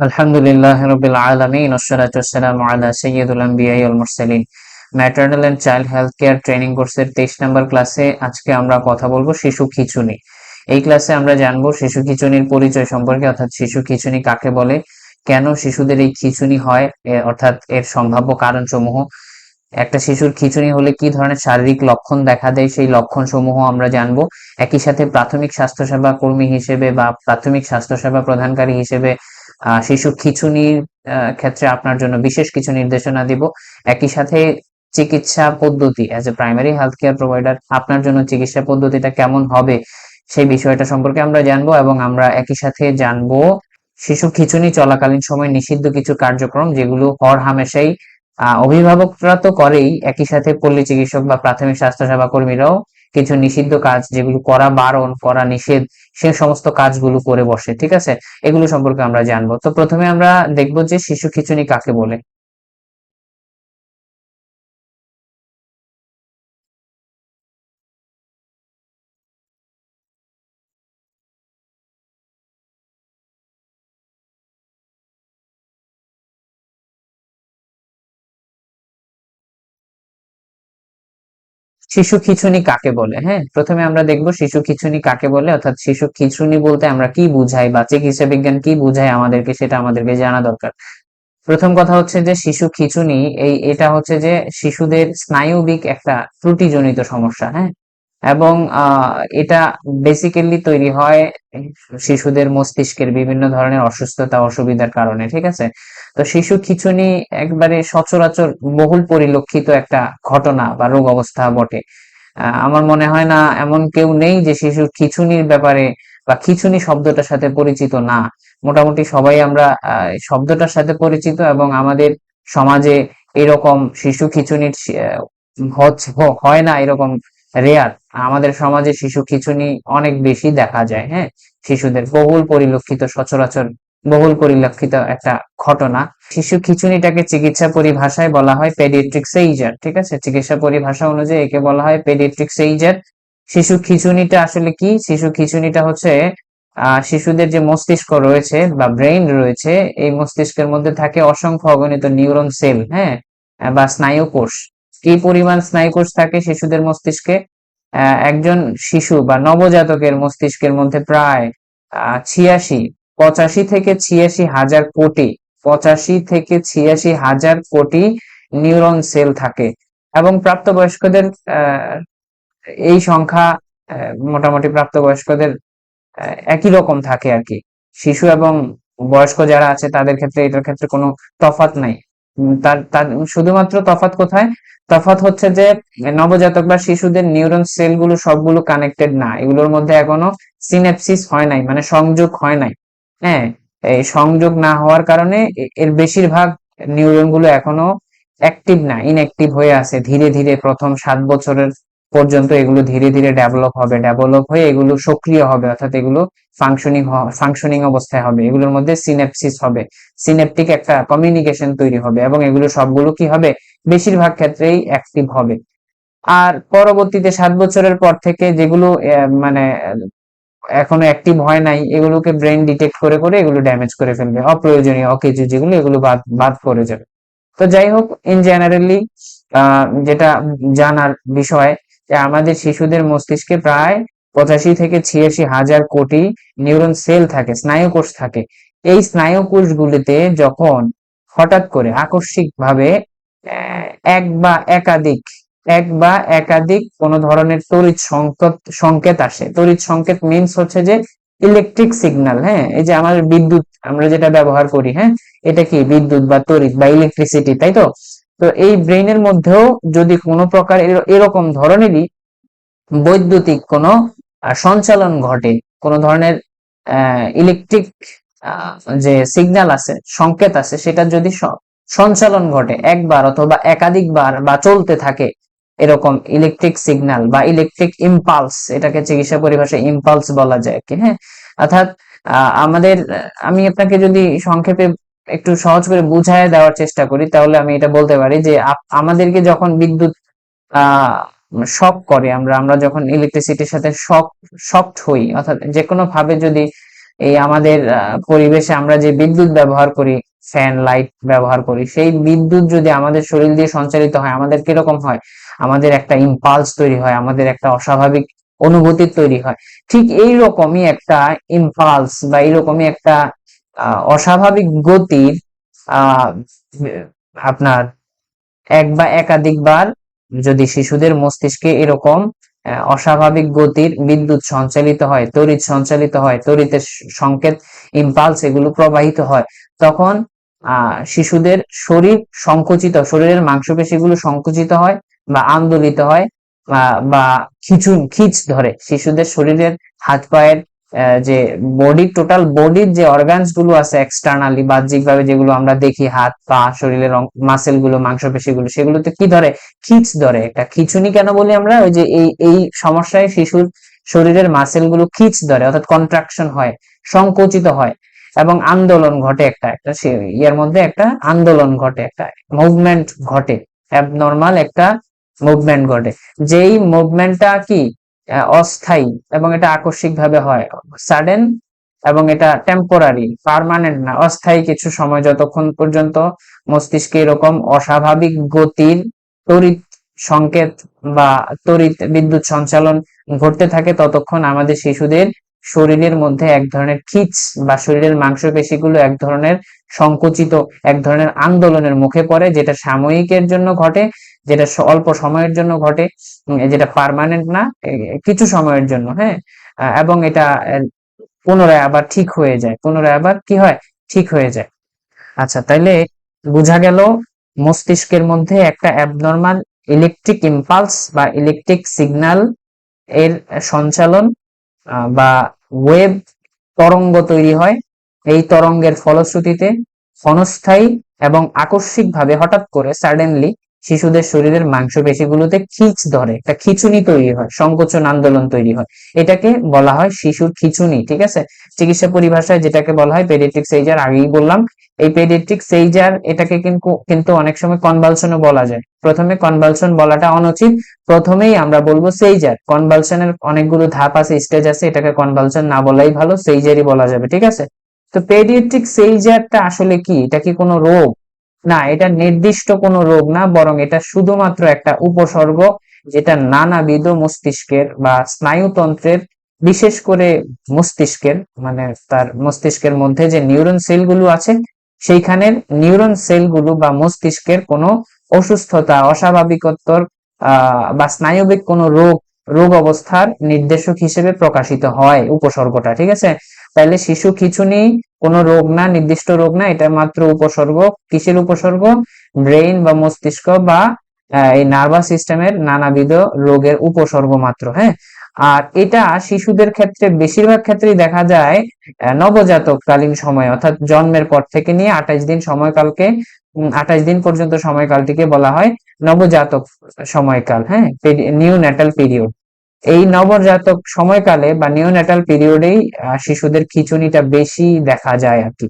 আলহামদুলিল্লাহ রবিল আলমিন ওসলাতাম আলা সৈয়দুল আম্বিয়াই ওয়াল মুরসালিন। Maternal and child health care training কোর্সের তেইশ নম্বর ক্লাসে আজকে আমরা কথা বলব শিশু খিচুনি। এই ক্লাসে আমরা জানব শিশু খিচুনির পরিচয় সম্পর্কে, অর্থাৎ শিশু খিচুনি কাকে বলে, কেন শিশুদের এই খিচুনি হয় অর্থাৎ এর সম্ভাব্য কারণ সমূহ একটা শিশুর খিচুনি হলে কি ধরনের শারীরিক লক্ষণ দেখা দেয়, সেই লক্ষণ সমূহ আমরা জানব। একই সাথে প্রাথমিক স্বাস্থ্যসেবা কর্মী হিসেবে বা প্রাথমিক স্বাস্থ্যসেবা প্রদানকারী হিসেবে শিশু খিচুনির ক্ষেত্রে আপনার জন্য বিশেষ কিছু নির্দেশনা দিব। একই সাথে চিকিৎসা পদ্ধতি as a primary health care provider আপনার জন্য চিকিৎসা পদ্ধতিটা কেমন হবে সেই বিষয়টা সম্পর্কে আমরা জানব এবং আমরা একই সাথে জানব শিশু খিচুনি চলাকালীন সময় নিষিদ্ধ কিছু কার্যক্রম যেগুলো হর হামেশাই অভিভাবকরা তো করেই। একই সাথে পল্লী চিকিৎসক বা প্রাথমিক স্বাস্থ্যসেবা কর্মীরাও কিছু নিষিদ্ধ কাজ যেগুলো করা বারণ, করা নিষেধ, সে সমস্ত কাজগুলো করে বসে, ঠিক আছে? এগুলো সম্পর্কে আমরা জানব। তো প্রথমে আমরা দেখব যে শিশু খিচুনি কাকে বলে? শিশু খিচুনি কাকে বলে? হ্যাঁ প্রথমে আমরা দেখব শিশু খিচুনি কাকে বলে, অর্থাৎ শিশু খিচুনি বলতে আমরা কি বুঝাই বা চিকিৎসা বিজ্ঞান কি বুঝায় আমাদেরকে সেটা আমাদেরকে জানা দরকার। প্রথম কথা হচ্ছে যে শিশু খিচুনি, এই এটা হচ্ছে যে শিশুদের স্নায়ুবিক একটা ত্রুটিজনিত সমস্যা হ্যাঁ? এবং এটা বেসিক্যালি তৈরি হয় শিশুদের মস্তিষ্কের বিভিন্ন ধরনের অসুস্থতা, অসুবিধার কারণে, ঠিক আছে? তো শিশু খিচুনি একবারে সচরাচর বহুল পরিলক্ষিত একটা ঘটনা বা রোগ অবস্থা বটে। আমার মনে হয় না এমন কেউ নেই যে শিশুর খিচুনির ব্যাপারে বা খিচুনি শব্দটার সাথে পরিচিত না। মোটামুটি সবাই আমরা শব্দটার সাথে পরিচিত এবং আমাদের সমাজে এরকম শিশু খিচুনির হয় না এরকম রেয়ার। আমাদের সমাজে শিশু খিচুনি অনেক বেশি দেখা যায় হ্যাঁ? শিশুদের বহুল পরিলক্ষিত সচরাচর বহুল পরিলক্ষিত একটা ঘটনা। শিশু খিচুনিটাকে চিকিৎসা পরিভাষায় বলা হয় পেডিয়াট্রিক সেইজার ঠিক আছে? চিকিৎসা পরিভাষা অনুযায়ী একে বলা হয় পেডিয়াট্রিক সেইজার শিশু খিচুনিটা আসলে কি? শিশু খিচুনিটা হচ্ছে শিশুদের যে মস্তিষ্ক রয়েছে বা ব্রেইন রয়েছে, এই মস্তিষ্কের মধ্যে থাকে অসংখ্য অগণিত নিউরন সেল হ্যাঁ? বা স্নায়ু কোষ। কি পরিমাণ স্নায়ু কোষ থাকে শিশুদের মস্তিষ্কে? একজন শিশু বা নবজাতকের মস্তিষ্কের মধ্যে প্রায় ছিয়াশি পঁচাশি থেকে ছিয়াশি হাজার কোটি, পঁচাশি থেকে ছিয়াশি হাজার কোটি নিউরন সেল থাকে। এবং প্রাপ্তবয়স্কদের এই সংখ্যা মোটামুটি প্রাপ্তবয়স্কদের একই রকম থাকে আর কি। শিশু এবং বয়স্ক যারা আছে, তাদের ক্ষেত্রে, এটার ক্ষেত্রে কোনো তফাৎ নাই। তার তার, শুধুমাত্র তফাৎ কোথায়? তফাৎ হচ্ছে যে, নবজাতক বা শিশুদের নিউরন সেলগুলো সবগুলো কানেক্টেড না। এগুলোর মধ্যে এখনও সিনেপসিস হয় নাই মানে সংযোগ হয় নাই। হ্যাঁ এই সংযোগ না হওয়ার কারণে এর বেশিরভাগ নিউরনগুলো এখনও অ্যাক্টিভ না ইনঅ্যাক্টিভ হয়ে আছে। ধীরে ধীরে প্রথম সাত বছরের পর্যন্ত এগুলো ধীরে ধীরে ডেভেলপ হবে ডেভেলপ হয়ে এগুলো সক্রিয় হবে, অর্থাৎ এগুলো ফাংশনিং ফাংশনিং অবস্থায় হবে। এগুলোর মধ্যে সিনেপসিস হবে। সিনেপটিক একটা কমিউনিকেশন তৈরি হবে এবং এগুলো সবগুলো কি হবে? বেশিরভাগ ক্ষেত্রেই অ্যাক্টিভ হবে। আর পরবর্তীতে সাত বছরের পর থেকে যেগুলো মানে এখনও অ্যাক্টিভ হয় নাই, এগুলোকে ব্রেন ডিটেক্ট করে করে এগুলো ড্যামেজ করে ফেলবে। অপ্রয়োজনীয়, অকেজো যেগুলো, এগুলো বাদ বাদ করে যাবে। তো যাই হোক ইন জেনারেলি যেটা জানার বিষয়, যে আমাদের শিশুদের মস্তিষ্কে প্রায় পঁচাশি থেকে ছিয়াশি হাজার কোটি নিউরন সেল থাকে, স্নায়ু কোষ থাকে। এই স্নায়ু কোষগুলিতে যখন হঠাৎ করে আকস্মিক ভাবে এক বা একাধিক এক বা একাধিক কোন ধরনের তড়িৎ সংকেত সংকেত আসে। তড়িৎ সংকেত মিনস হচ্ছে যে ইলেকট্রিক সিগন্যাল হ্যাঁ? এই যে আমাদের বিদ্যুৎ, আমরা যেটা ব্যবহার করি হ্যাঁ? এটা কি? বিদ্যুৎ বা তড়িৎ বা ইলেকট্রিসিটি তাই তো? তো এই ব্রেইনের মধ্যেও যদি কোনো প্রকার এরকম ধরনেরই বৈদ্যুতিক কোনো সঞ্চালন ঘটে, কোনো ধরনের ইলেকট্রিক যে সিগন্যাল আছে, সংকেত আছে, সেটা যদি সঞ্চালন ঘটে, একবার অথবা একাধিকবার বা চলতে থাকে এরকম ইলেকট্রিক সিগন্যাল বা ইলেকট্রিক ইম্পালস এটাকে চিকিৎসা পরিভাষায় ইম্পালস বলা যায় কি হ্যাঁ? অর্থাৎ আমাদের, আমি আপনাকে যদি সংক্ষেপে একটু সহজ করে বুঝায় দেওয়ার চেষ্টা করি, তাহলে আমি এটা বলতে পারি যে আমাদেরকে যখন বিদ্যুৎ শক করে আমরা আমরা যখন ইলেকট্রিসিটির সাথে শক শকড হই, অর্থাৎ যে কোনো ভাবে যদি এই আমাদের পরিবেশে আমরা যে বিদ্যুৎ ব্যবহার করি ফ্যান লাইট ব্যবহার করি, সেই বিদ্যুৎ যদি আমাদের শরীর দিয়ে সঞ্চালিত হয়, আমাদের কীরকম হয়? আমাদের একটা ইম্পালস তৈরি হয়, আমাদের একটা অস্বাভাবিক অনুভূতি তৈরি হয়। ঠিক এই রকমই একটা ইম্পালস বা এইরকমই একটা অস্বাভাবিক গতির, আহ, আপনার এক বা একাধিকবার যদি শিশুদের মস্তিষ্কে এরকম অস্বাভাবিক গতির বিদ্যুৎ সঞ্চালিত হয়, তড়িৎ সঞ্চালিত হয় তড়িতের সংকেত ইম্পালস এগুলো প্রবাহিত হয়, তখন শিশুদের শরীর সংকুচিত, শরীরের মাংসপেশিগুলো সংকুচিত হয় বা আন্দোলিত হয়, বা- খিচুন খিচ ধরে। শিশুদের শরীরের হাত পায়ের যে বডি টোটাল বডির যে অর্গানসগুলো আছে এক্সটার্নালি বাহ্যিক ভাবে যেগুলো আমরা দেখি, হাত, পা, শরীরের মাসেলগুলো, মাংসপেশি গুলো, সেগুলোতে কি ধরে? খিচ ধরে। একটা খিচুনি কেন বলি আমরা? ওই যে এই এই সমস্যায় শিশুর শরীরের মাসেলগুলো খিচ ধরে, অর্থাৎ কন্ট্রাকশন হয়, সংকুচিত হয় এবং আন্দোলন ঘটে একটা একটা ইয়ের মধ্যে একটা আন্দোলন ঘটে, একটা মুভমেন্ট ঘটে। অ্যাবনর্মাল একটা মুভমেন্ট ঘটে। যেই মুভমেন্টটা কি? অস্থায়ী এবং এটা আকস্মিক ভাবে হয়। সাডেন এবং এটা টেম্পোরারি পার্মানেন্ট না। অস্থায়ী কিছু সময় যতক্ষণ পর্যন্ত মস্তিষ্কে এরকম অস্বাভাবিক গতির তড়িৎ সংকেত বা তড়িৎ বিদ্যুৎ সঞ্চালন ঘটতে থাকে, ততক্ষণ আমাদের শিশুদের শরীরের মধ্যে এক ধরনের খিচ বা শরীরের মাংসপেশিগুলো এক ধরনের সংকুচিত, এক ধরনের আন্দোলনের মুখে পড়ে, যেটা সাময়িকের জন্য ঘটে। যেটা অল্প সময়ের জন্য ঘটে যেটা পার্মানেন্ট না কিছু সময়ের জন্য হ্যাঁ? এবং এটা পুনরায় আবার ঠিক হয়ে যায়। পুনরায় আবার কি হয়? ঠিক হয়ে যায়। আচ্ছা তাইলে বোঝা গেল মস্তিষ্কের মধ্যে একটা অ্যাবনর্মাল ইলেকট্রিক ইম্পালস বা ইলেকট্রিক সিগন্যাল এর সঞ্চালন বা ওয়েব তরঙ্গ তৈরি হয়। এই তরঙ্গের ফলশ্রুতিতে ক্ষণস্থায়ী এবং আকস্মিকভাবে হঠাৎ করে সাডেনলি শিশুদের শরীরের মাংসপেশিগুলোতে খিচ ধরে, একটা খিচুনি তৈরি হয়, সংকোচন আন্দোলন তৈরি হয়। এটাকে বলা হয় শিশুর খিচুনি, ঠিক আছে? চিকিৎসা পরিভাষায় যেটাকে বলা হয় পেডিয়াট্রিক সেইজার, আগেই বললাম, এই পেডিয়াট্রিক সেইজার, এটাকে কিন্তু কিন্তু অনেক সময় কনভালশনও বলা যায়। প্রথমে কনভালশন বলাটা অনুচিত, প্রথমেই আমরা বলব সেইজার। কনভালশনের অনেকগুলো ধাপ আছে, স্টেজ আছে, এটাকে কনভালশন না বলাই ভালো, সেইজারই বলা যাবে, ঠিক আছে? তো পেডিয়াট্রিক সেইজারটা আসলে কি? এটা কি কোনো রোগ? না, এটা নির্দিষ্ট কোনো রোগ না, বরং এটা শুধুমাত্র একটা উপসর্গ যেটা নানাবিধ মস্তিষ্কের বা স্নায়ুতন্ত্রের, বিশেষ করে মস্তিষ্কের মানে তার মস্তিষ্কের মধ্যে যে নিউরন সেলগুলো আছে, সেইখানের নিউরন সেলগুলো বা মস্তিষ্কের কোনো অসুস্থতা, অস্বাভাবিকত্বর বা স্নায়বিক কোনো রোগ রোগ অবস্থার নির্দেশক হিসেবে প্রকাশিত হয় উপসর্গটা, ঠিক আছে? তাহলে শিশু খিচুনি কোনো রোগ না নির্দিষ্ট রোগ না এটা মাত্র উপসর্গ। কিসের উপসর্গ? ব্রেইন বা মস্তিষ্ক বা এই নার্ভাস সিস্টেমের নানাবিধ রোগের উপসর্গ মাত্র হ্যাঁ? আর এটা শিশুদের ক্ষেত্রে বেশিরভাগ ক্ষেত্রেই দেখা যায় আহ, নবজাতক কালীন সময় অর্থাৎ জন্মের পর থেকে নিয়ে আঠাইশ দিন সময়কালকে আঠাইশ দিন পর্যন্ত সময়কালটিকে বলা হয় নবজাতক সময়কাল হ্যাঁ? Neonatal period. এই নবজাতক সময়কালে বা নিওন্যাটাল পিরিয়ডেই শিশুদের খিচুনিটা বেশি দেখা যায় আর কি।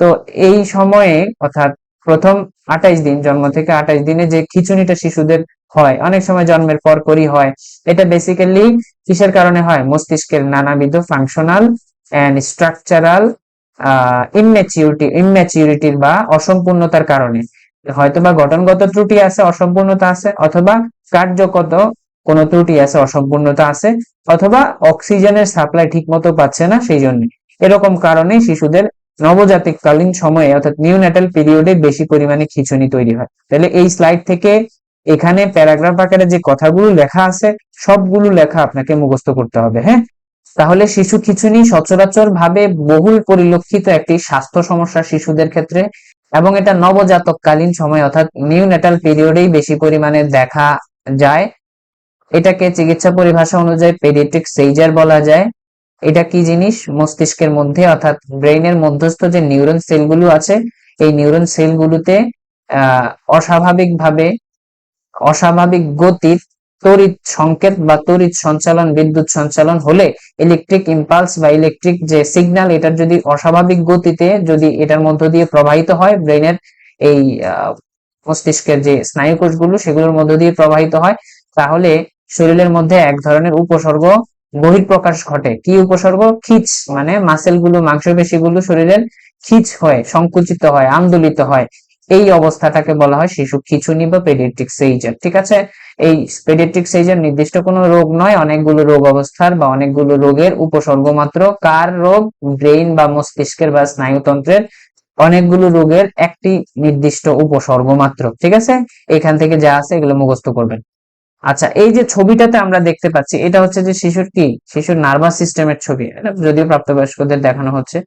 তো এই সময়ে, অর্থাৎ প্রথম আঠাইশ দিন, জন্ম থেকে আঠাইশ দিনে যে খিঁচুনিটা শিশুদের হয়, অনেক সময় জন্মের পর পরই হয়, এটা বেসিক্যালি কিসের কারণে হয়? মস্তিষ্কের নানাবিধ ফাংশনাল এন্ড স্ট্রাকচারাল ইনম্যাচিউরিটি ইনম্যাচিউরিটির বা অসম্পূর্ণতার কারণে। হয়তোবা গঠনগত ত্রুটি আছে, অসম্পূর্ণতা আছে, অথবা কার্যগত কোনো ত্রুটি আছে, অসম্পূর্ণতা আছে, অথবা অক্সিজেনের সাপ্লাই ঠিক মতো পাচ্ছে না সেই জন্য এরকম কারণে শিশুদের নবজাতককালীন সময়ে, অর্থাৎ নিউন্যাটাল পিরিয়ডে বেশি পরিমাণে খিঁচুনি তৈরি হয়। তাহলে এই স্লাইড থেকে এখানে প্যারাগ্রাফ আকারে যে কথাগুলো লেখা আছে, সবগুলো লেখা আপনাকে মুখস্থ করতে হবে হ্যাঁ? তাহলে শিশু খিঁচুনি সচরাচর ভাবে বহুল পরিলক্ষিত একটি স্বাস্থ্য সমস্যা শিশুদের ক্ষেত্রে এবং এটা নবজাতককালীন সময়, অর্থাৎ নিউন্যাটাল পিরিয়ডেই বেশি পরিমাণে দেখা যায়। এটাকে চিকিৎসা পরিভাষা অনুযায়ী পেডিয়াট্রিক সেইজার বলা যায়। এটা কি জিনিস? মস্তিষ্কের মধ্যে, অর্থাৎ ব্রেইনের মধ্যস্থ যে নিউরন সেলগুলো আছে, এই নিউরন সেলগুলোতে অস্বাভাবিকভাবে, অস্বাভাবিক গতির তড়িৎ সংকেত বা তড়িৎ সঞ্চালন, বিদ্যুৎ সঞ্চালন হলে ইলেকট্রিক ইম্পালস বা ইলেকট্রিক যে সিগন্যাল এটার যদি অস্বাভাবিক গতিতে যদি এটার মধ্য দিয়ে প্রবাহিত হয় ব্রেনের এই মস্তিষ্কের যে স্নায়ুকোষগুলো, সেগুলোর মধ্য দিয়ে প্রবাহিত হয়, তাহলে শরীরের মধ্যে এক ধরনের উপসর্গ বহিঃপ্রকাশ ঘটে। কি উপসর্গ? খিচ মানে মাসেলগুলো মাংসপেশি গুলো শরীরের খিচ হয়, সংকুচিত হয়, আন্দোলিত হয়। এই অবস্থাটাকে বলা হয় শিশু খিচুনি বা পেডিয়াট্রিক সেইজার ঠিক আছে? এই পেডিয়াট্রিক সেইজার নির্দিষ্ট কোনো রোগ নয়, অনেকগুলো রোগ অবস্থার বা অনেকগুলো রোগের উপসর্গ মাত্র। কার রোগ? ব্রেইন বা মস্তিষ্কের বা স্নায়ুতন্ত্রের অনেকগুলো রোগের একটি নির্দিষ্ট উপসর্গ মাত্র, ঠিক আছে? এখান থেকে যা আছে এগুলো মুখস্থ করবেন। আচ্ছা এই যে ছবিটাতে আমরা দেখতে পাচ্ছি, এটা হচ্ছে যে শিশুর কি? শিশুর নার্ভাস সিস্টেমের ছবি। এটা যদিও প্রাপ্তবয়স্কদের দেখানো হচ্ছে,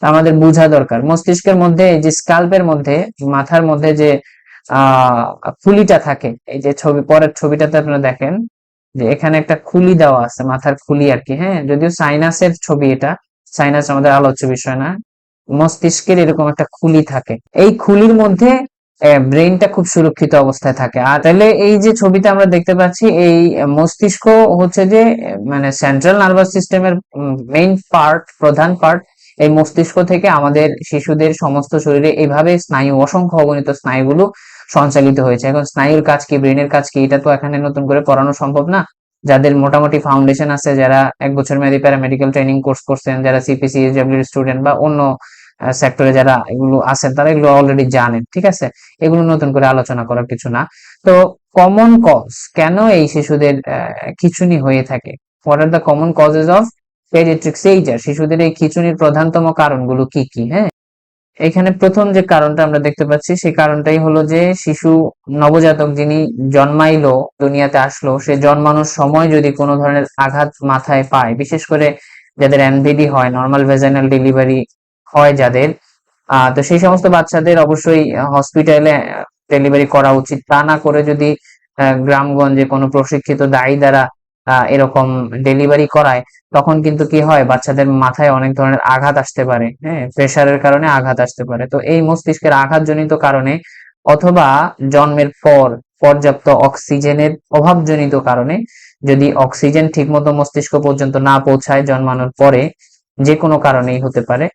তা আমাদের বোঝা দরকার। মস্তিষ্কের মধ্যে, এই যে স্কাল্পের মধ্যে, মাথার মধ্যে যে আহ খুলিটা থাকে, এই যে ছবি, পরের ছবিটাতে আপনারা দেখেন যে এখানে একটা খুলি দেওয়া আছে, মাথার খুলি আর কি হ্যাঁ? যদিও সাইনাসের ছবি এটা, সাইনাস আমাদের আলোচ্য বিষয় না, মস্তিষ্কের এরকম একটা খুলি থাকে। এই খুলির মধ্যে ব্রেইনটা খুব সুরক্ষিত অবস্থায় থাকে। আর তাহলে এই যে ছবিতে আমরা দেখতে পাচ্ছি, এই মস্তিষ্ক হচ্ছে যে মানে সেন্ট্রাল নার্ভাস সিস্টেমের মেইন পার্ট প্রধান পার্ট এই মস্তিষ্ক থেকে আমাদের শিশুদের সমস্ত শরীরে এইভাবে স্নায়ু, অসংখ্য অগণিত স্নায়ুগুলো সঞ্চালিত হয়েছে। এখন স্নায়ুর কাজ কি ব্রেনের কাজ কি, এটা তো এখানে নতুন করে পড়ানো সম্ভব না। যাদের মোটামুটি ফাউন্ডেশন আছে, যারা এক বছর মেয়াদী প্যারামেডিক্যাল ট্রেনিং কোর্স করছেন, যারা সিপিসি স্টুডেন্ট বা অন্য সেক্টরে যারা এগুলো আছেন, তারা এগুলো অলরেডি জানেন, ঠিক আছে? এগুলো নতুন করে আলোচনা করার কিছু না। তো কমন কজ কেন এই শিশুদের খিচুনি হয়ে থাকে? What are the common causes of pediatric seizure শিশুদের এই খিচুনির প্রধানতম কারণগুলো কি কি হ্যাঁ? এখানে প্রথম যে কারণটা আমরা দেখতে পাচ্ছি, সেই কারণটাই হলো যে শিশু নবজাতক যিনি জন্মাইলো, দুনিয়াতে আসলো, সে জন্মানোর সময় যদি কোনো ধরনের আঘাত মাথায় পায়, বিশেষ করে যাদের এনভিডি হয় নর্মাল ভেজাইনাল ডেলিভারি হয় যাদের। তো সেই সমস্ত বাচ্চাদের অবশ্যই হসপিটালে ডেলিভারি করা উচিত। তা না করে যদি গ্রামগঞ্জে কোনো প্রশিক্ষিত দায়ী দ্বারা এরকম ডেলিভারি করায়, তখন কিন্তু কি হয়, বাচ্চাদের মাথায় অনেক ধরনের আঘাত আসতে পারে। হ্যাঁ প্রেশারের কারণে আঘাত আসতে পারে। তো এই মস্তিষ্কের আঘাতজনিত কারণে অথবা জন্মের পর পর্যাপ্ত অক্সিজেনের অভাবজনিত কারণে যদি অক্সিজেন ঠিকমতো মস্তিষ্ক পর্যন্ত না পৌঁছায় জন্মানোর পরে যে কোনো কারণেই হতে পারে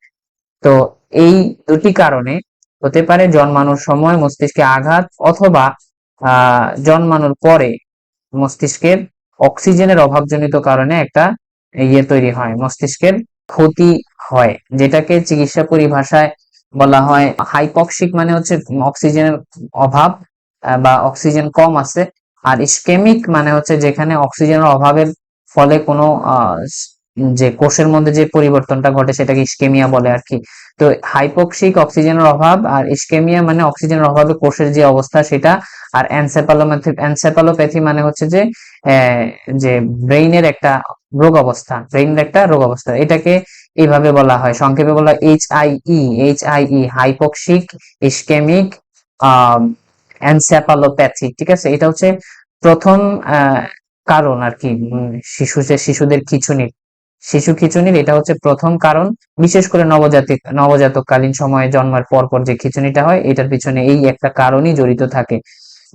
তো এই দুটি কারণে হতে পারে জন্মানোর সময় মস্তিষ্কে আঘাত অথবা জন্মানোর পরে মস্তিষ্কের অক্সিজেনের অভাবজনিত কারণে একটা ইয়ে তৈরি হয়, মস্তিষ্কের ক্ষতি হয়, যেটাকে চিকিৎসা পরিভাষায় বলা হয় হাইপক্সিক মানে হচ্ছে অক্সিজেনের অভাব বা অক্সিজেন কম আছে, আর স্কেমিক মানে হচ্ছে যেখানে অক্সিজেনের অভাবের ফলে কোনো যে কোষের মধ্যে যে পরিবর্তনটা ঘটে সেটাকে ইস্কেমিয়া বলে আর কি। তো হাইপক্সিক অক্সিজেনের অভাব আর ইস্কেমিয়া মানে অক্সিজেনের অভাবে কোষের যে অবস্থা সেটা আর এনসেপালোপ্যাথি এনসেপালোপ্যাথি মানে হচ্ছে যে যে ব্রেইনের একটা রোগ অবস্থা, ব্রেইনের একটা রোগ অবস্থা। এটাকে এইভাবে বলা হয়। সংক্ষেপে বলা H I E, H I E, hypoxic, ischemic encephalopathy ঠিক আছে? এটা হচ্ছে প্রথম কারণ আর কি। শিশু শিশুদের খিচুনির শিশু খিচুনির এটা হচ্ছে প্রথম কারণ। বিশেষ করে নবজাতিক, নবজাতককালীন সময়ে জন্মের পর পর যে খিচুনিটা হয়, এটার পিছনে এই একটা কারণই জড়িত থাকে।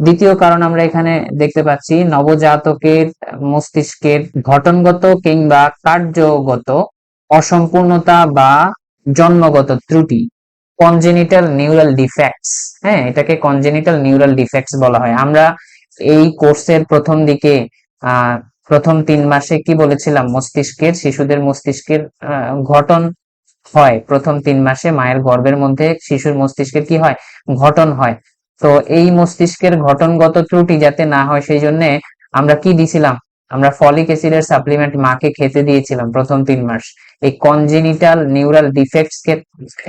দ্বিতীয় কারণ আমরা এখানে দেখতে পাচ্ছি, নবজাতকের মস্তিষ্কের ঘটনগত কিংবা কার্যগত অসম্পূর্ণতা বা জন্মগত ত্রুটি কনজেনিটাল নিউরাল ডিফেক্টস হ্যাঁ এটাকে কনজেনিটাল নিউরাল ডিফেক্টস বলা হয়। আমরা এই কোর্সের প্রথম দিকে প্রথম তিন মাসে কি বলেছিলাম? মস্তিষ্কের, শিশুদের মস্তিষ্কের ঘটন হয়। প্রথম তিন মাসে মায়ের গর্ভের মধ্যে শিশুর মস্তিষ্কের কি হয়? ঘটন হয়। তো এই মস্তিষ্কের ঘটনগত ত্রুটি যাতে না হয়, সেই জন্য আমরা কি দিছিলাম? আমরা ফলিক অ্যাসিডের সাপ্লিমেন্ট মাকে খেতে দিয়েছিলাম প্রথম তিন মাস। এই কনজেনিটাল নিউরাল ডিফেক্টস কে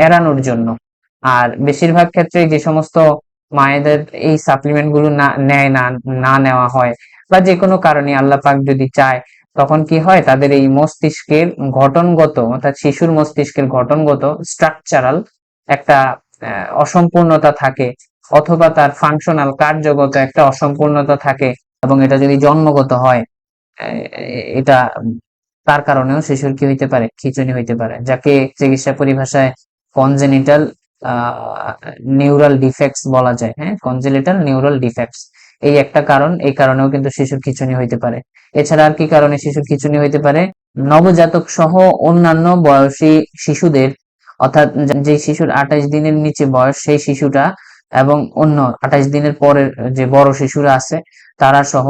এড়ানোর জন্য। আর বেশিরভাগ ক্ষেত্রে যে সমস্ত মায়েদের এই সাপ্লিমেন্টগুলো না, নেয় না না নেওয়া হয় বা যে কোনো কারণে আল্লাহ পাক যদি চায়, তখন কি হয়? তাদের এই মস্তিষ্কের ঘটনগত অর্থাৎ শিশুর মস্তিষ্কের ঘটনগত স্ট্রাকচারাল একটা অসম্পূর্ণতা থাকে, অথবা তার ফাংশনাল কার্যগত একটা অসম্পূর্ণতা থাকে এবং এটা যদি জন্মগত হয় এটা তার কারণেও শিশুর কি হইতে পারে? খিচুনি হইতে পারে। যাকে চিকিৎসা পরিভাষায় কনজেনিটাল নিউরাল ডিফেক্টস বলা যায় হ্যাঁ? কনজেনিটাল নিউরাল ডিফেক্টস এই একটা কারণ, এই কারণেও কিন্তু শিশুর খিচুনি হইতে পারে। এছাড়া আর কি কারণে শিশুর খিচুনি হইতে পারে? নবজাতক সহ অন্যান্য বয়সী শিশুদের, অর্থাৎ যে শিশুর আঠাইশ দিনের নিচে বয়স, সেই শিশুটা এবং অন্য আঠাইশ দিনের পরের যে বড় শিশুরা আছে, তারা সহ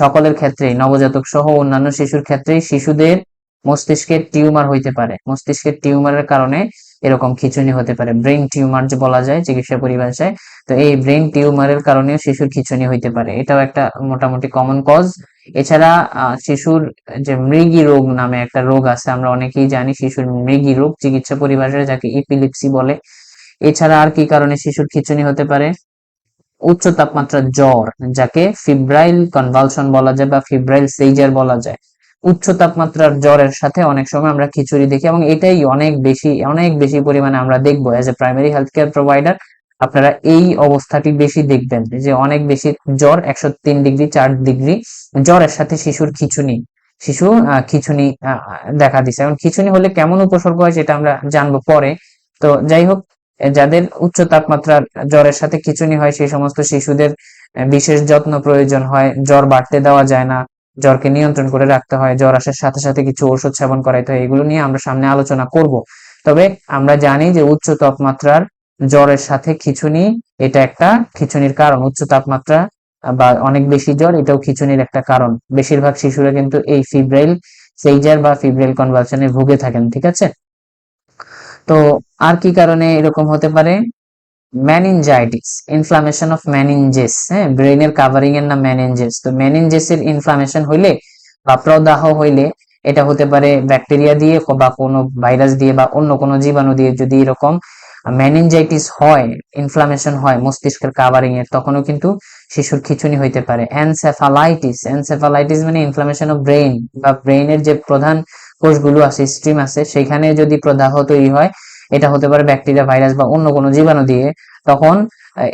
সকলের ক্ষেত্রেই নবজাতক সহ অন্যান্য শিশুর ক্ষেত্রেই শিশুদের মস্তিষ্কের টিউমার হইতে পারে। মস্তিষ্কের টিউমারের কারণে এরকম খিঁচুনি হতে পারে ব্রেন টিউমার যে বলা যায়, চিকিৎসা পরিভাষায় তো এই ব্রেন টিউমারের কারণেও শিশুর খিঁচুনি হইতে পারে। এটাও একটা মোটামুটি কমন কজ এছাড়া শিশুর যে মৃগী রোগ নামে একটা রোগ আছে, আমরা অনেকেই জানি শিশুর মৃগী রোগ, চিকিৎসা পরিভাষায় যাকে ইপিলিপসি বলে। এছাড়া আর কি কারণে শিশুর খিঁচুনি হতে পারে? উচ্চ তাপমাত্রার জ্বর, যাকে ফিব্রাইল কনভালশন বলা যায় বা ফিব্রাইল সেইজার বলা যায়। উচ্চ তাপমাত্রার জ্বরের সাথে অনেক সময় আমরা খিচুড়ি দেখি এবং এটাই অনেক বেশি অনেক বেশি পরিমাণে আমরা দেখব as a primary health care provider আপনারা এই অবস্থাটি বেশি দেখবেন যে অনেক বেশি জ্বর, একশো তিন ডিগ্রি, চার ডিগ্রি জ্বরের সাথে শিশুর খিচুনি, শিশু খিচুনি দেখা দিচ্ছে এখন খিচুনি হলে কেমন উপসর্গ হয় সেটা আমরা জানব পরে। তো যাই হোক, যাদের উচ্চ তাপমাত্রার জ্বরের সাথে খিচুনি হয়, সেই সমস্ত শিশুদের বিশেষ যত্ন প্রয়োজন হয়। জ্বর বাড়তে দেওয়া যায় না। জ্বরকে নিয়ন্ত্রণ করে রাখতে হয়, জ্বর আসার সাথে সাথে কিছু ওষুধ সেবন করাইতে হয়, এগুলো নিয়ে আমরা সামনে আলোচনা করব। তবে আমরা জানি যে উচ্চ তাপমাত্রার জ্বরের সাথে খিচুনি, এটা একটা খিচুনির কারণ। উচ্চ তাপমাত্রা বা অনেক বেশি জ্বর, এটাও খিচুনির একটা কারণ। বেশিরভাগ শিশুরা কিন্তু এই ফিব্রাইল সেইজার বা ফিব্রাইল কনভালশনে ভুগে থাকেন, ঠিক আছে? তো আর কি কারণে এরকম হতে পারে? ম্যানিনজাইটিস ইনফ্লামেশন অফ ম্যানিনজেস হ্যাঁ ব্রেনের কাভারিং এর নাম ম্যানিনজেস তো ম্যানিনজেসের ইনফ্লামেশন হইলে বা প্রদাহ হইলে এটা হতে পারে ব্যাকটেরিয়া দিয়ে বা কোনো ভাইরাস দিয়ে বা অন্য কোনো জীবাণু দিয়ে যদি এরকম ম্যানিনজাইটিস হয় ইনফ্লামেশন হয়, মস্তিষ্কের কাভারিং এর, তখনও কিন্তু শিশুর খিচুনি হইতে পারে। এনসেফালাইটিস এনসেফালাইটিস মানে ইনফ্লামেশন অফ ব্রেইন বা ব্রেইনের যে প্রধান কোষগুলো আছে স্ট্রিম আছে সেখানে যদি প্রদাহ তৈরি হয় এটা হতে পারে ব্যাকটেরিয়া ভাইরাস বা অন্য কোনো জীবাণু দিয়ে, তখন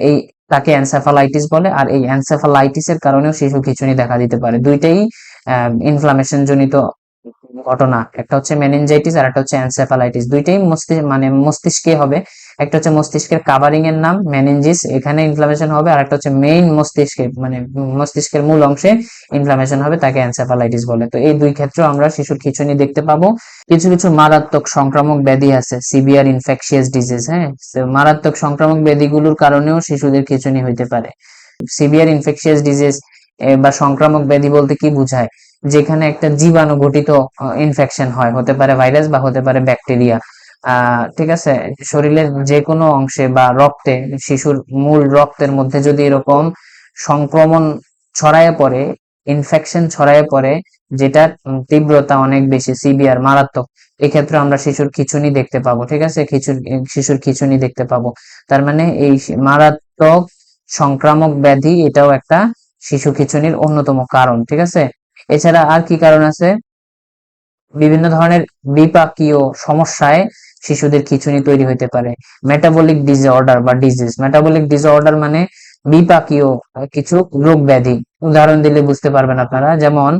এই তাকে এনসেফালাইটিস বলে, আর এই এনসেফালাইটিস এর কারণেও শিশু খিচুনি দেখা দিতে পারে। দুইটাই ইনফ্লামেশন জনিত ঘটনা। একটা হচ্ছে মেনিনজাইটিস আর একটা হচ্ছে এনসেফালাইটিস দুইটাই মস্তিষ্ক মানে মস্তিষ্কে হবে। একটা হচ্ছে মস্তিষ্কের কাভারিং এর নাম মেনিনজিস এখানে ইনফ্লামেশন হবে আর একটা হচ্ছে মেইন মস্তিষ্কে মানে মস্তিষ্কের মূল অংশে ইনফ্লামেশন হবে, তাকে এনসেফালাইটিস বলে। তো এই দুই ক্ষেত্রেও আমরা শিশুর খিচুনি দেখতে পাবো। কিছু কিছু মারাত্মক সংক্রামক ব্যাধি আছে সিভিয়ার ইনফেকশিয়াস ডিজিজ হ্যাঁ? মারাত্মক সংক্রামক ব্যাধিগুলোর কারণেও শিশুদের খিচুনি হইতে পারে। সিভিয়ার ইনফেকশিয়াস ডিজিজ বা সংক্রামক ব্যাধি বলতে কি বোঝায়? যেখানে একটা জীবাণু ঘটিত ইনফেকশন হয়, হতে পারে ভাইরাস বা হতে পারে ব্যাকটেরিয়া ঠিক আছে শরীরের যে কোনো অংশে বা রক্তে শিশুর মূল রক্তের মধ্যে যদি এরকম সংক্রমণ ছড়ায় পড়ে ইনফেকশন ছড়ায় পড়ে যেটা উম, তীব্রতা অনেক বেশি সিভিয়ার মারাত্মক এক্ষেত্রে আমরা শিশুর খিচুনি দেখতে পাবো ঠিক আছে? খিচুর শিশুর খিচুনি দেখতে পাবো। তার মানে এই মারাত্মক সংক্রামক ব্যাধি এটাও একটা শিশু খিচুনির অন্যতম কারণ ঠিক আছে? এছাড়া আর কি কারণ আছে? বিভিন্ন ধরনের বিপাকীয় সমস্যায় শিশুদের খিচুনি তৈরি হতে পারে। মেটাবলিক ডিসঅর্ডার বা ডিজিজ মেটাবলিক ডিসঅর্ডার মানে বিপাকীয় কিছু রোগ ব্যাধি উদাহরণ দিলে বুঝতে পারবেন আপনারা। যেমন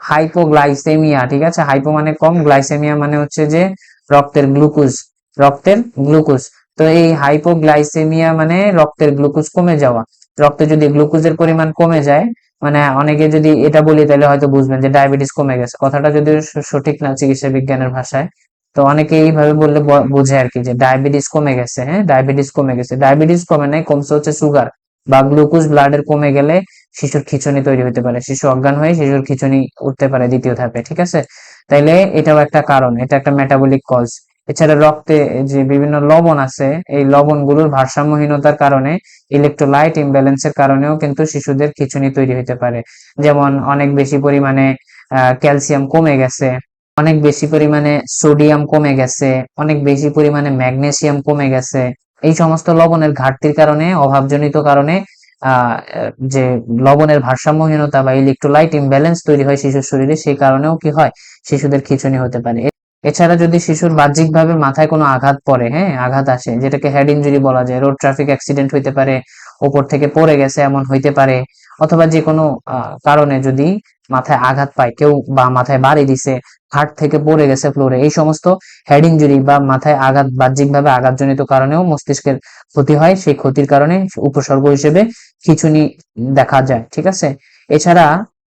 হাইপোগ্লাইসেমিয়া ঠিক আছে? হাইপো মানে কম গ্লাইসেমিয়া মানে হচ্ছে যে রক্তের গ্লুকোজ রক্তের গ্লুকোজ তো এই হাইপোগ্লাইসেমিয়া মানে রক্তের গ্লুকোজ কমে যাওয়া। রক্তে যদি গ্লুকোজের পরিমাণ কমে যায় মানে অনেকে যদি এটা বলি, তাহলে হয়তো বুঝবেন যে ডায়াবেটিস কমে গেছে। কথাটা যদি সঠিক না চিকিৎসা বিজ্ঞানের ভাষায়। তো অনেকে এইভাবে বললে বোঝে আর কি যে ডায়াবেটিস কমে গেছে হ্যাঁ? ডায়াবেটিস কমে গেছে। ডায়াবেটিস কমে নাই, কমছে হচ্ছে সুগার বা গ্লুকোজ ব্লাডের কমে গেলে শিশুর খিঁচুনি তৈরি হতে পারে। শিশু অজ্ঞান হয়ে শিশুর খিঁচুনি উঠতে পারে দ্বিতীয় ধাপে, ঠিক আছে? তাইলে এটাও একটা কারণ, এটা একটা মেটাবলিক কজ এছাড়া রক্তে যে বিভিন্ন লবণ আছে, এই লবণগুলোর ভারসাম্যহীনতার কারণে ইলেকট্রোলাইট ইমব্যালেন্সের কারণেও কিন্তু শিশুদের খিঁচুনি তৈরি হতে পারে। যেমন অনেক বেশি পরিমাণে ক্যালসিয়াম কমে গেছে অনেক বেশি পরিমাণে সোডিয়াম কমে গেছে, অনেক বেশি পরিমাণে ম্যাগনেসিয়াম কমে গেছে। এই সমস্ত লবণের ঘাটতির কারণে, অভাবজনিত কারণে যে লবণের ভারসাম্যহীনতা বা ইলেকট্রোলাইট ইমব্যালেন্স তৈরি হয় শিশুর শরীরে, সেই কারণেও কি হয়? শিশুদের খিঁচুনি হতে পারে। এছাড়া যদি শিশুর বাহ্যিকভাবে মাথায় কোনো আঘাত পড়ে হ্যাঁ আঘাত আসে, যেটাকে হেড ইনজুরি বলা যায় রোড ট্রাফিক অ্যাক্সিডেন্ট হইতে পারে, উপর থেকে পড়ে গেছে এমন হইতে পারে, অথবা যে কোনো কারণে যদি মাথায় আঘাত পায়, কেউ বা মাথায় বাড়ি দিছে হাট থেকে পড়ে গেছে ফ্লোরে এই সমস্ত হেড ইনজুরি বা মাথায় আঘাত, বাহ্যিকভাবে আঘাতজনিত কারণেও মস্তিষ্কের ক্ষতি হয়, সেই ক্ষতির কারণে উপসর্গ হিসেবে খিঁচুনি দেখা যায়, ঠিক আছে? এছাড়া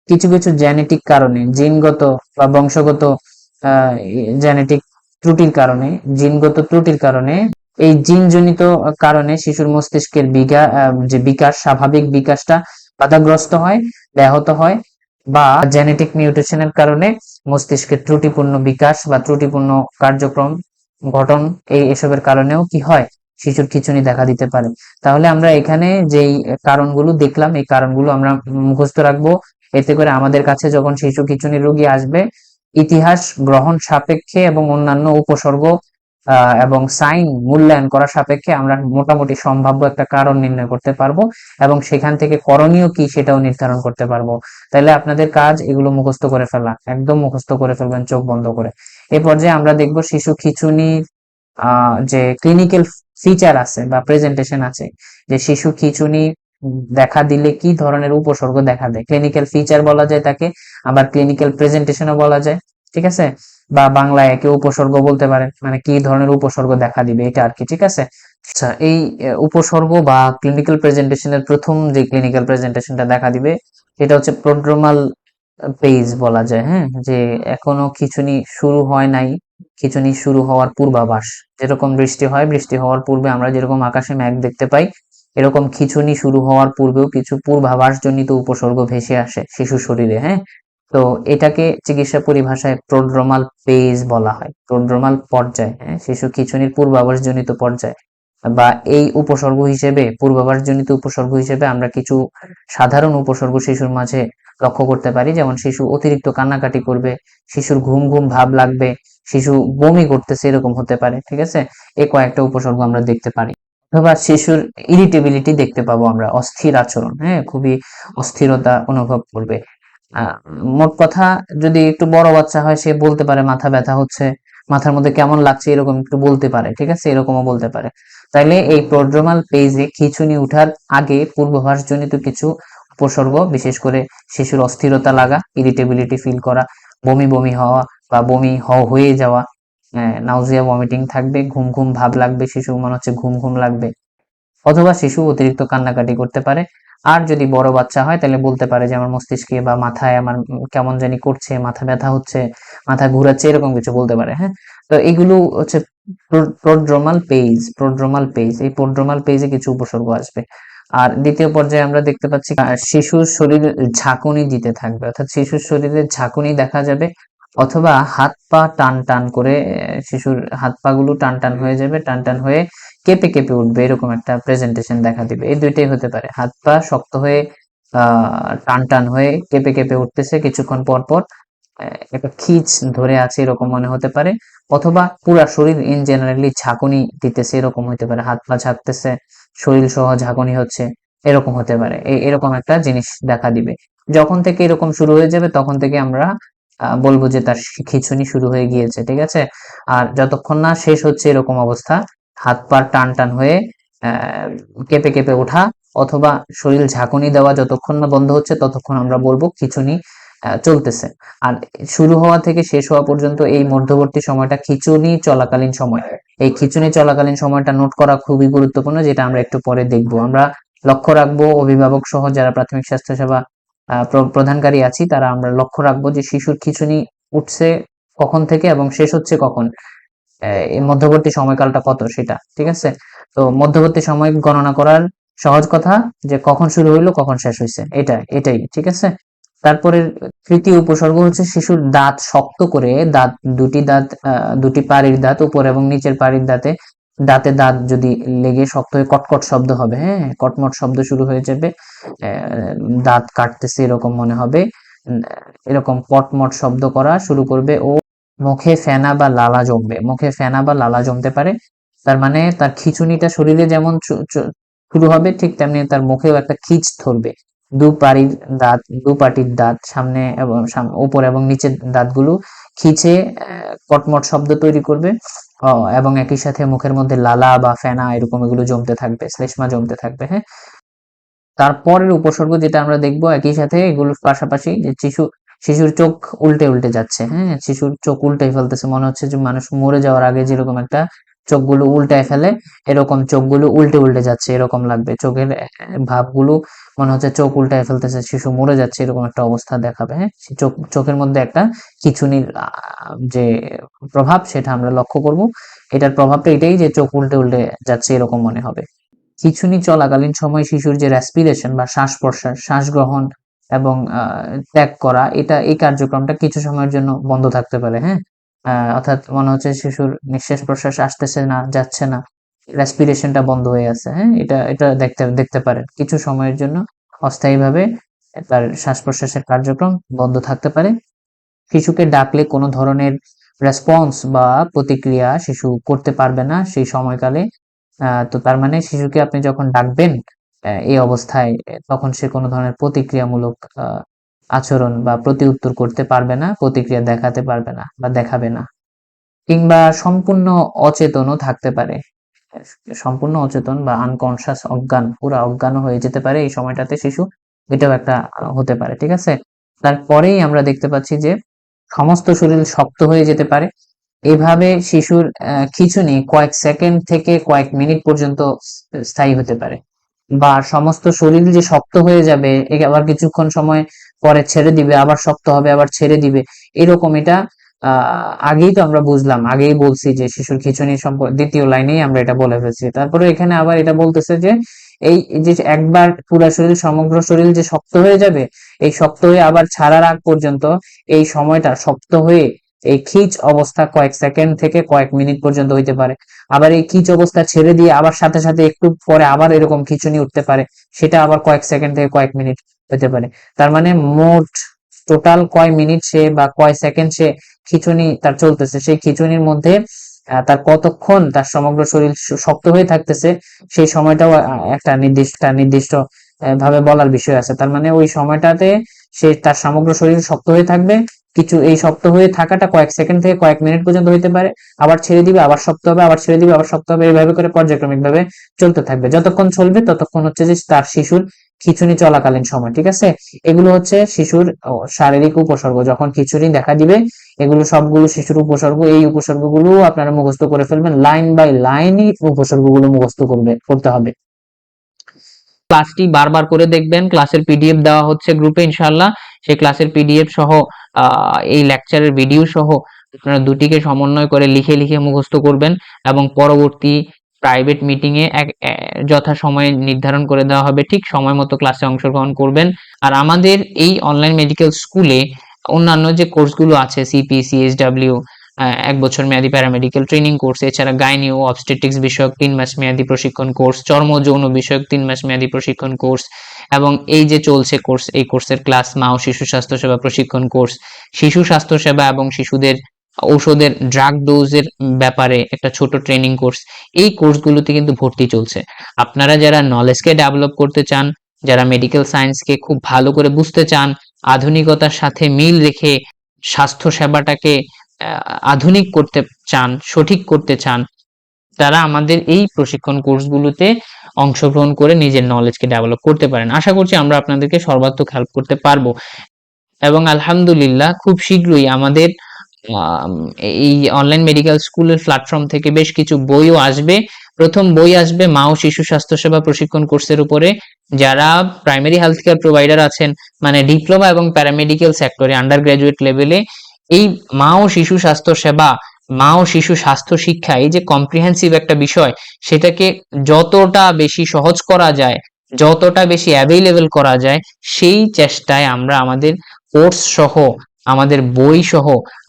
কিছু কিছু জেনেটিক কারণে, জিনগত বা বংশগত জেনেটিক ত্রুটির কারণে, জিনগত ত্রুটির কারণে, এই জিনজনিত কারণে শিশুর মস্তিষ্কের বিকা যে বিকাশ, স্বাভাবিক বিকাশটা বাধাগ্রস্ত হয়, ব্যাহত হয় বা জেনেটিক মিউটেশনের কারণে মস্তিষ্কের ত্রুটিপূর্ণ বিকাশ বা ত্রুটিপূর্ণ কার্যক্রম, গঠন এই এসবের কারণেও কি হয়? শিশুর খিঁচুনি দেখা দিতে পারে। তাহলে আমরা এখানে যেই কারণগুলো দেখলাম, এই কারণগুলো আমরা মুখস্থ রাখব। এতে করে আমাদের কাছে যখন শিশু খিঁচুনি রোগী আসবে ইতিহাস গ্রহণ সাপেক্ষে এবং অন্যান্য উপসর্গ এবং সাইন মূল্যায়ন করা সাপেক্ষে আমরা মোটামুটি সম্ভাব্য একটা কারণ নির্ণয় করতে পারব এবং সেখান থেকে করণীয় কি সেটাও নির্ধারণ করতে পারব। তাহলে আপনাদের কাজ এগুলো মুখস্থ করে ফেলা, একদম মুখস্থ করে ফেলবেন, চোখ বন্ধ করে। এই পর্যায়ে আমরা দেখব শিশু খিঁচুনি আহ, যে ক্লিনিক্যাল ফিচার আছে বা প্রেজেন্টেশন আছে, যে শিশু খিঁচুনি দেখা দিলে কি ধরনের উপসর্গ দেখা দেয়? ক্লিনিক্যাল ফিচার বলা যায় তাকে, আবার ক্লিনিক্যাল প্রেজেন্টেশনও বলা যায়, ঠিক আছে? বা বাংলায় একে উপসর্গ বলতে পারেন মানে কি ধরনের উপসর্গ দেখা দিবে এটা আর কি, ঠিক আছে? আচ্ছা এই উপসর্গ বা ক্লিনিক্যাল প্রেজেন্টেশনের প্রথম যে ক্লিনিক্যাল প্রেজেন্টেশনটা দেখা দিবে, সেটা হচ্ছে প্রোড্রোমাল পেজ বলা যায় হ্যাঁ? যে এখনও খিঁচুনি শুরু হয় নাই, খিঁচুনি শুরু হওয়ার পূর্বাভাস। যেরকম বৃষ্টি হয়, বৃষ্টি হওয়ার পূর্বে আমরা যেরকম আকাশে মেঘ দেখতে পাই এরকম খিচুনি শুরু হওয়ার পূর্বেও কিছু পূর্বাভাসজনিত উপসর্গ ভেসে আসে শিশু শরীরে হ্যাঁ? তো এটাকে চিকিৎসা পরিভাষায় প্রোড্রোমাল পেজ বলা হয়, প্রোড্রোমাল পর্যায় হ্যাঁ? শিশু খিচুনির পূর্বাভাসজনিত পর্যায়। বা এই উপসর্গ হিসেবে, পূর্বাভাসজনিত উপসর্গ হিসেবে আমরা কিছু সাধারণ উপসর্গ শিশুর মাঝে লক্ষ্য করতে পারি, যেমন শিশু অতিরিক্ত কান্নাকাটি করবে, শিশুর ঘুম ঘুম ভাব লাগবে, শিশু বমি করতেছে, এরকম হতে পারে, ঠিক আছে? এই কয়েকটা উপসর্গ আমরা দেখতে পারি। অথবা শিশুর ইরিটেবিলিটি দেখতে পাবো আমরা, অস্থির আচরণ হ্যাঁ খুবই অস্থিরতা অনুভব করবে। মোট কথা যদি একটু বড় বাচ্চা হয়, সে বলতে পারে মাথা ব্যথা হচ্ছে, মাথার মধ্যে কেমন লাগছে এরকম একটু বলতে পারে, ঠিক আছে? এরকমও বলতে পারে। তাইলে এই প্রোড্রোমাল পেজে খিঁচুনি উঠার আগে পূর্বাভাস জনিত কিছু উপসর্গ, বিশেষ করে শিশুর অস্থিরতা লাগা ইরিটেবিলিটি ফিল করা, বমি বমি হওয়া বা বমি হয়ে যাওয়া নাউজিয়া ভমিটিং থাকবে, ঘুম ঘুম ভাব লাগবে, শিশু মনে হচ্ছে ঘুম ঘুম লাগবে। অথবা শিশু অতিরিক্ত কান্নাকাটি করতে পারে। আর যদি বড় বাচ্চা হয়, তাহলে বলতে পারে যে, আমার মস্তিষ্কে বা মাথায় আমার কেমন জানি করছে, মাথা ব্যথা হচ্ছে, মাথা ঘুরাচ্ছে, এরকম কিছু বলতে পারে হ্যাঁ? তো এগুলো হচ্ছে প্রোড্রোমাল পেজ প্রোড্রোমাল পেজ এই প্রোড্রোমাল পেজে কিছু উপসর্গ আসবে। আর দ্বিতীয় পর্যায়ে আমরা দেখতে পাচ্ছি শিশুর শরীর ঝাঁকুনি দিতে থাকবে। অর্থাৎ শিশুর শরীরে ঝাঁকুনি দেখা যাবে অথবা হাত পা টান টান করে শিশুর হাত পা গুলো টান টান হয়ে যাবে, টান টান হয়ে কেঁপে কেঁপে উঠবে, এরকম একটা প্রেজেন্টেশন দেখা দিবে। এই দুইটাই হতে পারে। হাত পা শক্ত হয়ে টান টান হয়ে কেঁপে কেঁপে উঠতেছে, কিছুক্ষণ পর পর একটা খিচ ধরে আছে, এরকম মনে হতে পারে। অথবা পুরা শরীর ইন জেনারেলি ঝাঁকুনি দিতেছে, এরকম হতে পারে। হাত পা ঝাঁকতেছে, শরীর সহ ঝাঁকুনি হচ্ছে, এরকম হতে পারে। এরকম একটা জিনিস দেখা দিবে। যখন থেকে এরকম শুরু হয়ে যাবে, তখন থেকে আমরা বলব যে তার খিঁচুনি শুরু হয়ে গিয়েছে, ঠিক আছে? আর যতক্ষণ না শেষ হচ্ছে এরকম অবস্থা, হাত পা টান টান হয়ে কেঁপে কেঁপে ওঠা অথবা শরীর ঝাঁকুনি দেওয়া যতক্ষণ না বন্ধ হচ্ছে ততক্ষণ আমরা বলব খিঁচুনি চলতেছে। আর শুরু হওয়া থেকে শেষ হওয়া পর্যন্ত এই মধ্যবর্তী সময়টা খিঁচুনি চলাকালীন সময়। এই খিঁচুনি চলাকালীন সময়টা নোট করা খুবই গুরুত্বপূর্ণ, যেটা আমরা একটু পরে দেখব। আমরা লক্ষ্য রাখব অভিভাবক সহ যারা প্রাথমিক স্বাস্থ্য সেবা আহ, প্র- প্রদানকারী আছি তারা আমরা লক্ষ্য রাখব যে শিশুর খিঁচুনি উঠছে কখন থেকে এবং শেষ হচ্ছে কখন। মধ্যবর্তী সময়কালটা কত সেটা ঠিক আছে? তো মধ্যবর্তী সময় গণনা করার সহজ কথা যে কখন শুরু হইল কখন শেষ হয়েছে এটা এটাই ঠিক আছে? তারপরে তৃতীয় উপসর্গ হচ্ছে শিশুর দাঁত শক্ত করে দাঁত দুটি দাঁত দুটি পাড়ির দাঁত উপর এবং নিচের পাড়ির দাঁতে দাঁতে দাঁত যদি লেগে শক্ত হয়ে কটকট শব্দ হবে হ্যাঁ? কটমট শব্দ শুরু হয়ে যাবে দাঁত কাটতেছে এরকম মনে হবে এরকম কটমট শব্দ করা শুরু করবে ও মুখে ফেনা বা লালা জমবে। মুখে ফেনা বা লালা জমতে পারে, তার মানে তার খিচুনিটা শরীরে যেমন শুরু হবে, ঠিক তেমনি তার মুখেও একটা খিচ ধরবে। দু পাড়ির দাঁত দু পাটির দাঁত, সামনে এবং উপর এবং নিচের দাঁতগুলো খিচে কটমট শব্দ তৈরি করবে। এবং একই সাথে মুখের মধ্যে লালা বা ফেনা এরকম এগুলো জমতে থাকবে শ্লেষ্মা জমতে থাকবে হ্যাঁ? তারপরের উপসর্গ যেটা আমরা দেখব একই সাথে এগুলোর পাশাপাশি যে শিশু শিশুর চোখ উল্টে উল্টে যাচ্ছে হ্যাঁ? শিশুর চোখ উল্টে ফেলতেছে মনে হচ্ছে যে মানুষ মরে যাওয়ার আগে যেরকম একটা চোখগুলো উল্টায় ফেলে এরকম চোখগুলো উল্টে উল্টে যাচ্ছে এরকম লাগবে। চোখের ভাবগুলো মনে হচ্ছে চোখ উল্টায় ফেলতেছে শিশু মরে যাচ্ছে এরকম একটা অবস্থা দেখাবে হ্যাঁ? চোখ চোখের মধ্যে একটা খিঁচুনির আহ, যে প্রভাব সেটা আমরা লক্ষ্য করব। এটার প্রভাবটা এটাই যে চোখ উল্টে উল্টে যাচ্ছে এরকম মনে হবে। খিঁচুনি চলাকালীন সময় শিশুর যে রেসপিরেশন বা শ্বাস প্রশ্বাস শ্বাস গ্রহণ এবং ত্যাগ করা এটা এই কার্যক্রমটা কিছু সময়ের জন্য বন্ধ থাকতে পারে হ্যাঁ? অর্থাৎ মনে হচ্ছে শিশুর নিঃশ্বাস প্রশ্বাস আসতেছে না, যাচ্ছে না। রেসপিরেশনটা বন্ধ হয়ে আছে হ্যাঁ? এটা এটা দেখতে দেখতে পারেন। কিছু সময়ের জন্য অস্থায়ীভাবে তার শ্বাস প্রশ্বাসের কার্যক্রম বন্ধ থাকতে পারে। শিশুকে ডাকলে কোনো ধরনের রেসপন্স বা প্রতিক্রিয়া শিশু করতে পারবে না সেই সময়কালে। তো তার মানে শিশুকে আপনি যখন ডাকবেন এই অবস্থায়, তখন সে কোনো ধরনের প্রতিক্রিয়ামূলক আচরণ বা প্রতি উত্তর করতে পারবে না, প্রতিক্রিয়া দেখাতে পারবে না বা দেখাবে না। কিংবা সম্পূর্ণ অচেতনও থাকতে পারে। সম্পূর্ণ অচেতন বা আনকনসাস অজ্ঞান, পুরা অজ্ঞান হয়ে যেতে পারে এই সময়টাতে শিশু, এটাও একটা হতে পারে, ঠিক আছে? তারপরেই আমরা দেখতে পাচ্ছি যে সমস্ত শরীর শক্ত হয়ে যেতে পারে। এভাবে শিশুর খিঁচুনি কয়েক সেকেন্ড থেকে কয়েক মিনিট পর্যন্ত স্থায়ী হতে পারে। বা সমস্ত শরীর যে শক্ত হয়ে যাবে আবার কিছুক্ষণ সময় পরে ছেড়ে দিবে, আবার শক্ত হবে, আবার ছেড়ে দিবে। এরকম এটা আগেই তো আমরা বুঝলাম। আগেই বলছি যে শিশুর খিঁচুনি সম্পর্কে, দ্বিতীয় লাইনেই আমরা এটা বলে ফেলছি। তারপরে এখানে আবার এটা বলতেছে যে, এই যে একবার পুরা শরীর, সমগ্র শরীর যে শক্ত হয়ে যাবে, এই শক্ত হয়ে আবার ছাড়ার আগ পর্যন্ত এই সময়টা শক্ত হয়ে এই খিচ অবস্থা কয়েক সেকেন্ড থেকে কয়েক মিনিট পর্যন্ত হইতে পারে। আবার এই খিচ অবস্থা ছেড়ে দিয়ে আবার সাথে সাথে একটু পরে আবার এরকম খিচুনি উঠতে পারে। সেটা আবার কয়েক সেকেন্ড থেকে কয়েক মিনিট। হতে পারে। তার মানে মোট টোটাল কয় মিনিট সে বা কয় সেকেন্ড সে খিচুনি তার চলতেছে। সেই খিচুনির মধ্যে তার কতক্ষণ তার সমগ্র শরীর শক্ত হয়ে থাকতেছে, সেই সময়টাও একটা নির্দিষ্ট নির্দিষ্ট ভাবে বলার বিষয় আছে। তার মানে ওই সময়টাতে সে তার সমগ্র শরীর শক্ত হয়ে থাকবে। কিছু এই শক্ত হয়ে থাকাটা কয়েক সেকেন্ড থেকে কয়েক মিনিট পর্যন্ত হইতে পারে। আবার ছেড়ে দিবে, আবার শক্ত হবে, আবার ছেড়ে দিবে, আবার শক্ত হবে, এইভাবে করে পর্যায়ক্রমিক ভাবে চলতে থাকবে। যতক্ষণ চলবে, ততক্ষণ হচ্ছে যে তার শিশুর খিচুনি চলাকালীন সময়, ঠিক আছে? এগুলো হচ্ছে শিশুর শারীরিক উপসর্গ। যখন খিচুনি দেখা দিবে, এগুলো সবগুলো শিশুর উপসর্গ, এই উপসর্গগুলো আপনারা মুখস্থ করে ফেলবেন, লাইন বাই লাইনই উপসর্গগুলো মুখস্থ করবে, করতে হবে। ক্লাসটি বারবার করে দেখবেন, ক্লাসের পিডিএফ দেওয়া হচ্ছে গ্রুপে, ইনশাআল্লাহ। সেই ক্লাসের পিডিএফ সহ এই লেকচারের ভিডিও সহ আপনারা দুটিকে সমন্বয় করে লিখে লিখে মুখস্থ করবেন এবং পরবর্তী প্রাইভেট মিটিং এ এক যথা সময় নির্ধারণ করে দেওয়া হবে, ঠিক সময় মতো ক্লাসে অংশগ্রহণ করবেন। আর আমাদের এই অনলাইন মেডিকেল স্কুলে অন্যান্য যে কোর্সগুলো আছে সিপি সিএসডব্লিউ এক বছর মেয়াদী প্যারামেডিক্যাল ট্রেনিং কোর্স এছাড়া গাইনি ও অবস্টেটিক্স বিষয়ক তিন মাস মেয়াদী প্রশিক্ষণ কোর্স চর্ম যৌন বিষয়ক তিন মাস মেয়াদী প্রশিক্ষণ কোর্স এবং এই যে চলছে কোর্স এই কোর্সের ক্লাস মা ও শিশু স্বাস্থ্য সেবা প্রশিক্ষণ কোর্স শিশু স্বাস্থ্য সেবা এবং শিশুদের ঔষধের ড্রাগ ডোজের ব্যাপারে একটা ছোট ট্রেনিং কোর্স এই কোর্সগুলোতে কিন্তু ভর্তি চলছে। আপনারা যারা নলেজকে ডেভেলপ করতে চান যারা মেডিকেল সায়েন্সকে খুব ভালো করে বুঝতে চান আধুনিকতার সাথে মিল রেখে স্বাস্থ্য সেবাটাকে আধুনিক করতে চান সঠিক করতে চান তারা আমাদের এই প্রশিক্ষণ কোর্সগুলোতে অংশগ্রহণ করে নিজের নলেজকে ডেভেলপ করতে পারেন। আশা করছি আমরা আপনাদেরকে সর্বাত্মক হেল্প করতে পারব। এবং আলহামদুলিল্লাহ খুব শীঘ্রই আমাদের আম, এই অনলাইন মেডিকেল স্কুলের প্ল্যাটফর্ম থেকে বেশ কিছু বইও আসবে। প্রথম বই আসবে মা ও শিশু স্বাস্থ্য সেবা প্রশিক্ষণ কোর্সের উপরে। যারা প্রাইমারি হেলথ কেয়ার প্রোভাইডার আছেন মানে ডিপ্লোমা এবং প্যারামেডিক্যাল সেক্টরে আন্ডার গ্রাজুয়েট লেভেলে এই মা ও শিশু স্বাস্থ্য সেবা, মা ও শিশু স্বাস্থ্য শিক্ষা, এই যে কম্প্রিহেন্সিভ একটা বিষয়, সেটাকে যতটা বেশি সহজ করা যায়, যতটা বেশি অ্যাভেলেবল করা যায়, সেই চেষ্টায় আমরা আমাদের কোর্স সহ আমাদের বই সহ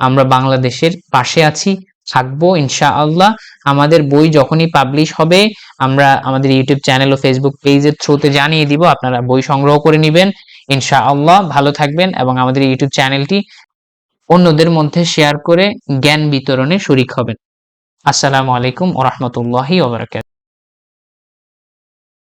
আমরা বাংলাদেশের পাশে আছি, থাকব ইনশাআল্লাহ। আমাদের বই যখনই পাবলিশ হবে, আমরা আমাদের ইউটিউব চ্যানেল ও ফেসবুক পেজের থ্রুতে জানিয়ে দিব, আপনারা বই সংগ্রহ করে নেবেন। ইনশাআল্লাহ, ভালো থাকবেন এবং আমাদের ইউটিউব চ্যানেলটি অন্যদের মধ্যে শেয়ার করে জ্ঞান বিতরণে শরিক হবেন। আসসালামু আলাইকুম ওরহমতুল্লাহি ওবরাকাত